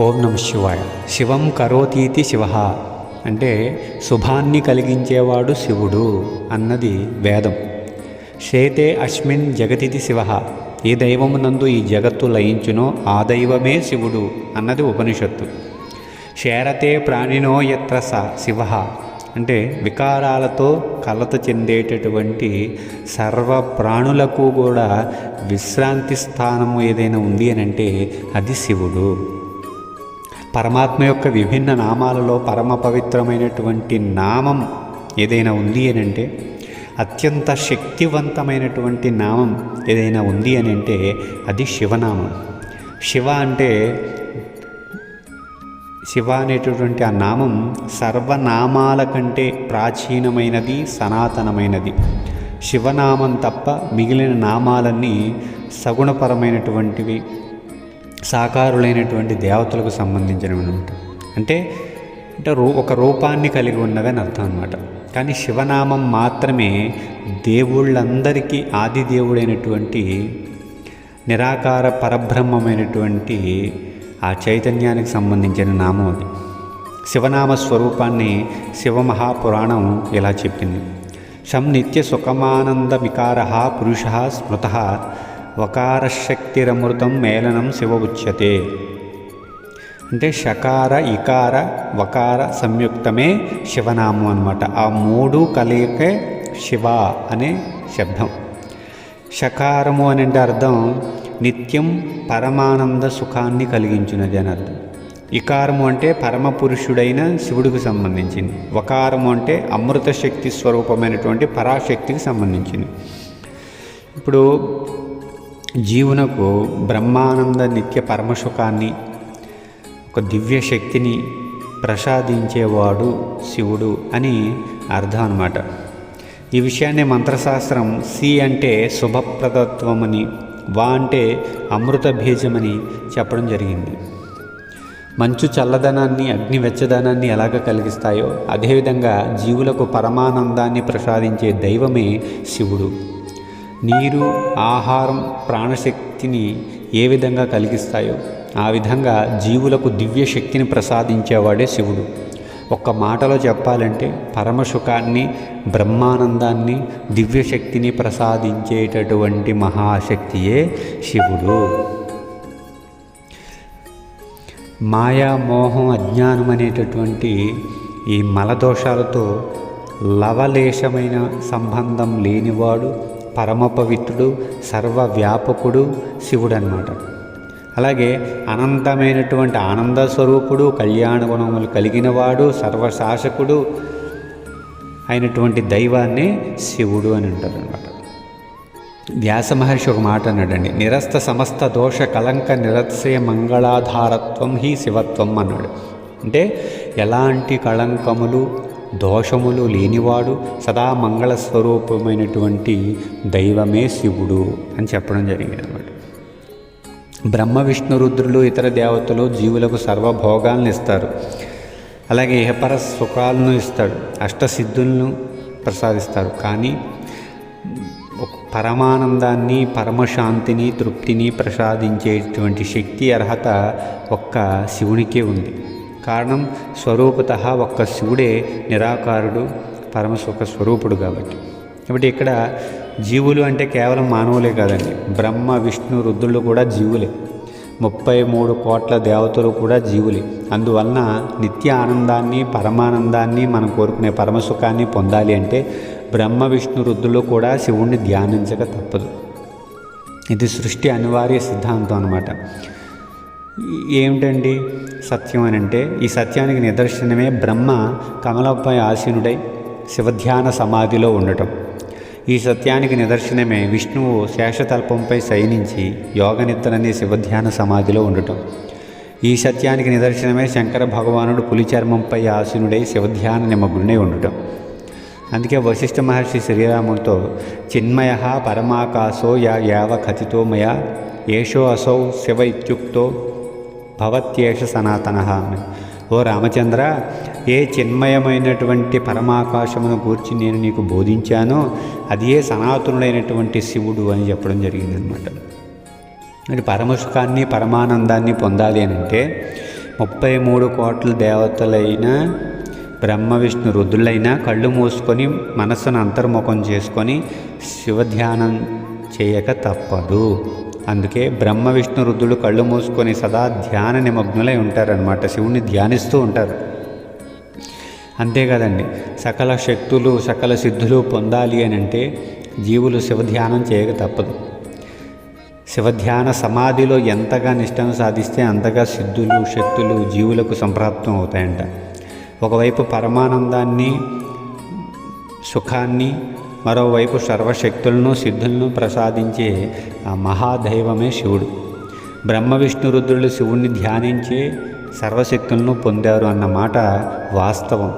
ఓం నమ శివాయ. శివం కరోతీతి శివ. అంటే శుభాన్ని కలిగించేవాడు శివుడు అన్నది వేదం. శేతే అస్మిన్ జగతిది శివ. ఏ దైవమునందు ఈ జగత్తు లయించునో ఆ దైవమే శివుడు అన్నది ఉపనిషత్తు. శేరతే ప్రాణినో యత్ర స శివ. అంటే వికారాలతో కలత చెందేటటువంటి సర్వ ప్రాణులకు కూడా విశ్రాంతి స్థానము ఏదైనా ఉంది అని అంటే అది శివుడు. పరమాత్మ యొక్క విభిన్న నామాలలో పరమ పవిత్రమైనటువంటి నామం ఏదైనా ఉంది అని అంటే అత్యంత శక్తివంతమైనటువంటి నామం ఏదైనా ఉంది అని అంటే అది శివనామం. శివ అంటే శివ అనేటటువంటి ఆ నామం సర్వనామాల కంటే ప్రాచీనమైనది సనాతనమైనది. శివనామం తప్ప మిగిలిన నామాలన్నీ సగుణపరమైనటువంటివి. సాకారులైనటువంటి దేవతలకు సంబంధించినవి అనమాట అంటే అంటే రూ ఒక రూపాన్ని కలిగి ఉన్నదని అర్థం అనమాట కానీ శివనామం మాత్రమే దేవుళ్ళందరికీ ఆది దేవుడైనటువంటి నిరాకార పరబ్రహ్మమైనటువంటి ఆ చైతన్యానికి సంబంధించిన నామం అది. శివనామ స్వరూపాన్ని శివమహాపురాణం ఇలా చెప్పింది. శం నిత్య సుఖమానందమికార పురుష స్మృత వకారశక్తిరమృతం మేళనం శివ ఉచ్యతే అంటే షకార ఇకార వకార సంయుక్తమే శివనామం అనమాట ఆ మూడు కలయికే శివ అనే శబ్దం. షకారము అని అంటే అర్థం నిత్యం పరమానంద సుఖాన్ని కలిగించినది అని అర్థం. ఇకారము అంటే పరమ పురుషుడైన శివుడికి సంబంధించింది. వకారము అంటే అమృత శక్తి స్వరూపమైనటువంటి పరాశక్తికి సంబంధించింది. ఇప్పుడు జీవునకు బ్రహ్మానంద నిత్య పరమసుఖాన్ని ఒక దివ్య శక్తిని ప్రసాదించేవాడు శివుడు అని అర్థం అనమాట ఈ విషయాన్ని మంత్రశాస్త్రం సి అంటే శుభప్రదత్వమని వా అంటే అమృత బీజమని చెప్పడం జరిగింది. మంచు చల్లదనాన్ని అగ్ని వెచ్చదనాన్ని ఎలాగ కలిగిస్తాయో అదేవిధంగా జీవులకు పరమానందాన్ని ప్రసాదించే దైవమే శివుడు. నీరు ఆహారం ప్రాణశక్తిని ఏ విధంగా కలిగిస్తాయో ఆ విధంగా జీవులకు దివ్య శక్తిని ప్రసాదించేవాడే శివుడు. ఒక్క మాటలో చెప్పాలంటే పరమసుఖాన్ని బ్రహ్మానందాన్ని దివ్యశక్తిని ప్రసాదించేటటువంటి మహాశక్తియే శివుడు. మాయా మోహం అజ్ఞానం అనేటటువంటి ఈ మలదోషాలతో లవలేశమైన సంబంధం లేనివాడు పరమపవిత్రుడు సర్వవ్యాపకుడు శివుడు అనమాట అలాగే అనంతమైనటువంటి ఆనంద స్వరూపుడు కళ్యాణ గుణములు కలిగినవాడు సర్వశాసకుడు అయినటువంటి దైవాన్ని శివుడు అని అంటారు అనమాట వ్యాస మహర్షి ఒక మాట అన్నాడండి నిరస్త సమస్త దోష కలంక నిరత్సయ మంగళాధారత్వం హి శివత్వం అన్నాడు. అంటే ఎలాంటి కళంకములు దోషములు లేనివాడు సదా మంగళ స్వరూపమైనటువంటి దైవమే శివుడు అని చెప్పడం జరిగింది అనమాట బ్రహ్మ విష్ణు రుద్రులు ఇతర దేవతలు జీవులకు సర్వభోగాలను ఇస్తారు. అలాగే ఇహపర సుఖాలను ఇస్తాడు. అష్టసిద్ధులను ప్రసాదిస్తారు. కానీ పరమానందాన్ని పరమశాంతిని తృప్తిని ప్రసాదించేటువంటి శక్తి అర్హత ఒక్క శివునికే ఉంది. కారణం స్వరూపత ఒక్క శివుడే నిరాకారుడు పరమసుఖ స్వరూపుడు కాబట్టి. కాబట్టి ఇక్కడ జీవులు అంటే కేవలం మానవులే కాదండి. బ్రహ్మ విష్ణు రుద్రులు కూడా జీవులే. ముప్పై మూడు కోట్ల దేవతలు కూడా జీవులే. అందువలన నిత్య ఆనందాన్ని పరమానందాన్ని మనం కోరుకునే పరమసుఖాన్ని పొందాలి అంటే బ్రహ్మ విష్ణు రుద్రులు కూడా శివుణ్ణి ధ్యానించక తప్పదు. ఇది సృష్టి అనివార్య సిద్ధాంతం అనమాట ఏమిటండి సత్యం అని అంటే ఈ సత్యానికి నిదర్శనమే బ్రహ్మ కమలపై ఆసీనుడై శివధ్యాన సమాధిలో ఉండటం. ఈ సత్యానికి నిదర్శనమే విష్ణువు శేషతల్పంపై శయనించి యోగనిద్రనే శివధ్యాన సమాధిలో ఉండటం. ఈ సత్యానికి నిదర్శనమే శంకర భగవానుడు పులిచర్మంపై ఆసీనుడై శివధ్యాన నిమగ్నుడై ఉండటం. అందుకే వశిష్ఠ మహర్షి శ్రీరాముడితో చిన్మయ పరమాకాశో యా యావ కథితో మయా ఏషో అసౌ శివ ఇత్యుక్తో భవత్యేష సనాతన అని. ఓ రామచంద్ర ఏ చిన్మయమైనటువంటి పరమాకాశమును గూర్చి నేను నీకు బోధించానో అది ఏ సనాతనుడైనటువంటి శివుడు అని చెప్పడం జరిగిందనమాట మరి పరమసుఖాన్ని పరమానందాన్ని పొందాలి అని అంటే ముప్పై మూడు కోట్ల దేవతలైన బ్రహ్మ విష్ణు రుద్రులైనా కళ్ళు మూసుకొని మనస్సును అంతర్ముఖం చేసుకొని శివధ్యానం చేయక తప్పదు. అందుకే బ్రహ్మ విష్ణు రుద్రులు కళ్ళు మూసుకొని సదా ధ్యాన నిమగ్నులై ఉంటారనమాట శివుణ్ణి ధ్యానిస్తూ ఉంటారు. అంతేకాదండి సకల శక్తులు సకల సిద్ధులు పొందాలి అని అంటే జీవులు శివధ్యానం చేయక తప్పదు. శివధ్యాన సమాధిలో ఎంతగా నిష్టను సాధిస్తే అంతగా సిద్ధులు శక్తులు జీవులకు సంప్రాప్తం అవుతాయంట. ఒకవైపు పరమానందాన్ని సుఖాన్ని మరోవైపు సర్వశక్తులను సిద్ధులను ప్రసాదించే ఆ మహాదైవమే శివుడు. బ్రహ్మ విష్ణు రుద్రులు శివుణ్ణి ధ్యానించే సర్వశక్తులను పొందారు అన్న మాట వాస్తవం.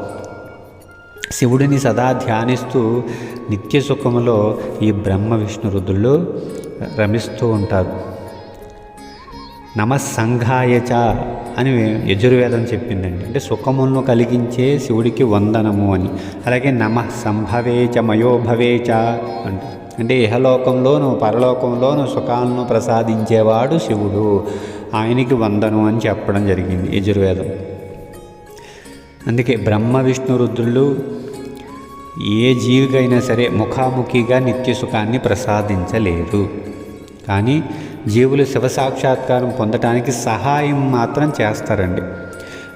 శివుడిని సదా ధ్యానిస్తూ నిత్య సుఖములో ఈ బ్రహ్మ విష్ణు రుద్రులు రమిస్తూ ఉంటారు. నమస్సంఘాయచ అని యజుర్వేదం చెప్పిందండి. అంటే సుఖమును కలిగించే శివుడికి వందనము అని. అలాగే నమ సంభవేచ మయోభవేచ అంట అంటే ఇహలోకంలోను పరలోకంలోను సుఖాలను ప్రసాదించేవాడు శివుడు. ఆయనకి వందనం అని చెప్పడం జరిగింది యజుర్వేదం. అందుకే బ్రహ్మ విష్ణు రుద్రులు ఏ జీవికైనా సరే ముఖాముఖిగా నిత్య సుఖాన్ని ప్రసాదించలేదు. కానీ జీవులు శివసాక్షాత్కారం పొందటానికి సహాయం మాత్రం చేస్తారండి.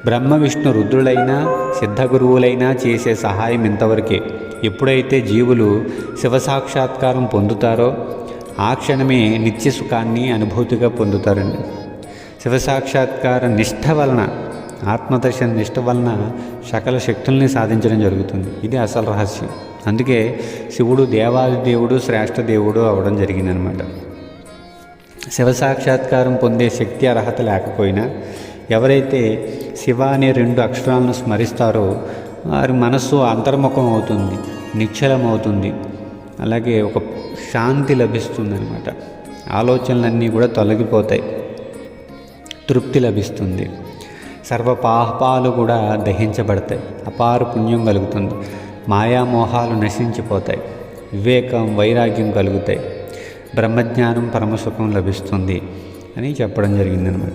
బ్రహ్మ విష్ణు రుద్రులైనా సిద్ధగురువులైనా చేసే సహాయం ఇంతవరకే. ఎప్పుడైతే జీవులు శివసాక్షాత్కారం పొందుతారో ఆ క్షణమే నిత్య సుఖాన్ని అనుభూతిగా పొందుతారండి. శివసాక్షాత్కార నిష్ఠ వలన ఆత్మదర్శన నిష్ఠ వలన సకల శక్తుల్ని సాధించడం జరుగుతుంది. ఇది అసలు రహస్యం. అందుకే శివుడు దేవాది దేవుడు శ్రేష్ఠ దేవుడు అవడం జరిగిందనమాట. శివసాక్షాత్కారం పొందే శక్తి అర్హత లేకపోయినా ఎవరైతే శివ అనే రెండు అక్షరాలను స్మరిస్తారో వారి మనస్సు అంతర్ముఖం అవుతుంది నిశ్చలం అవుతుంది అలాగే ఒక శాంతి లభిస్తుంది అనమాట ఆలోచనలన్నీ కూడా తొలగిపోతాయి. తృప్తి లభిస్తుంది. సర్వ పాపాలు కూడా దహించబడతాయి. అపార పుణ్యం కలుగుతుంది. మాయామోహాలు నశించిపోతాయి. వివేకం వైరాగ్యం కలుగుతాయి. బ్రహ్మజ్ఞానం పరమసుఖం లభిస్తుంది అని చెప్పడం జరిగిందనమాట.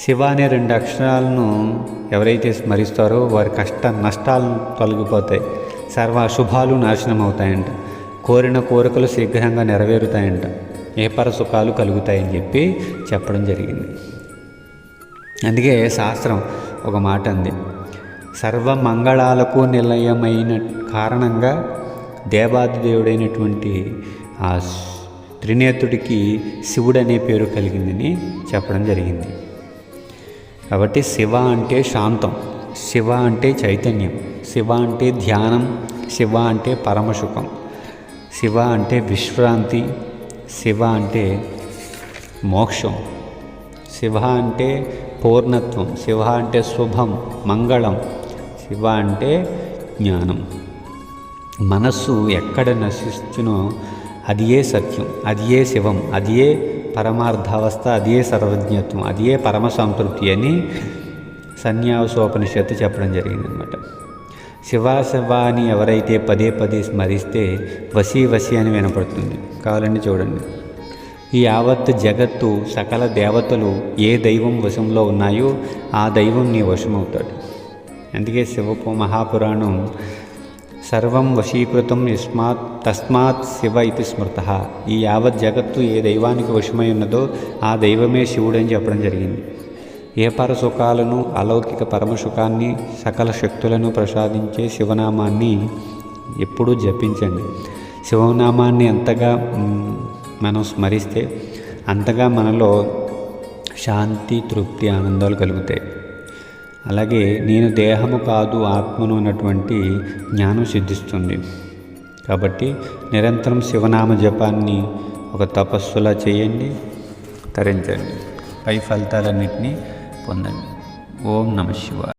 శివ అనే రెండు అక్షరాలను ఎవరైతే స్మరిస్తారో వారి కష్ట నష్టాలు తొలగిపోతాయి. సర్వ అశుభాలు నాశనం అవుతాయంట కోరిన కోరికలు శీఘ్రంగా నెరవేరుతాయంట. ఏ పర సుఖాలు కలుగుతాయని చెప్పి చెప్పడం జరిగింది. అందుకే శాస్త్రం ఒక మాట అంది. సర్వ మంగళాలకు నిలయమైన కారణంగా దేవాది దేవుడైనటువంటి ఆ త్రినేతుడికి శివుడు అనే పేరు కలిగిందని చెప్పడం జరిగింది. కాబట్టి శివ అంటే శాంతం శివ అంటే చైతన్యం శివ అంటే ధ్యానం శివ అంటే పరమసుఖం శివ అంటే విశ్రాంతి శివ అంటే మోక్షం శివ అంటే పూర్ణత్వం శివ అంటే శుభం మంగళం శివ అంటే జ్ఞానం. మనస్సు ఎక్కడ నశిస్తునో అదియే సత్యం అదియే శివం అదియే పరమార్థావస్థ అదియే సర్వజ్ఞత్వం అదియే పరమ సంతృప్తి అని సన్యాసోపనిషత్తు చెప్పడం జరిగిందనమాట శివ శివ అని ఎవరైతే పదే పదే స్మరిస్తే వసీ వసి అని వినపడుతుంది. కావాలండి చూడండి. ఈ యావత్ జగత్తు సకల దేవతలు ఏ దైవం వశంలో ఉన్నాయో ఆ దైవం నీ వశమవుతాడు. అందుకే శివ మహాపురాణం సర్వం వశీకృతం యస్మాత్ తస్మాత్ శివ ఇది స్మృత. ఈ యావత్ జగత్తు ఏ దైవానికి వశమై ఉన్నదో ఆ దైవమే శివుడని చెప్పడం జరిగింది. ఏ పర సుఖాలను అలౌకిక పరమసుఖాన్ని సకల శక్తులను ప్రసాదించే శివనామాన్ని ఎప్పుడూ జపించండి. శివనామాన్ని ఎంతగా మనం స్మరిస్తే అంతగా మనలో శాంతి తృప్తి ఆనందాలు కలుగుతాయి. అలాగే నేను దేహము కాదు ఆత్మను అన్నటువంటి జ్ఞానం సిద్ధిస్తుంది. కాబట్టి నిరంతరం శివనామ జపాన్ని ఒక తపస్సులా చేయండి తరించండి. పై ఫలితాలన్నింటినీ పొందండి. ఓం నమ శివాయ.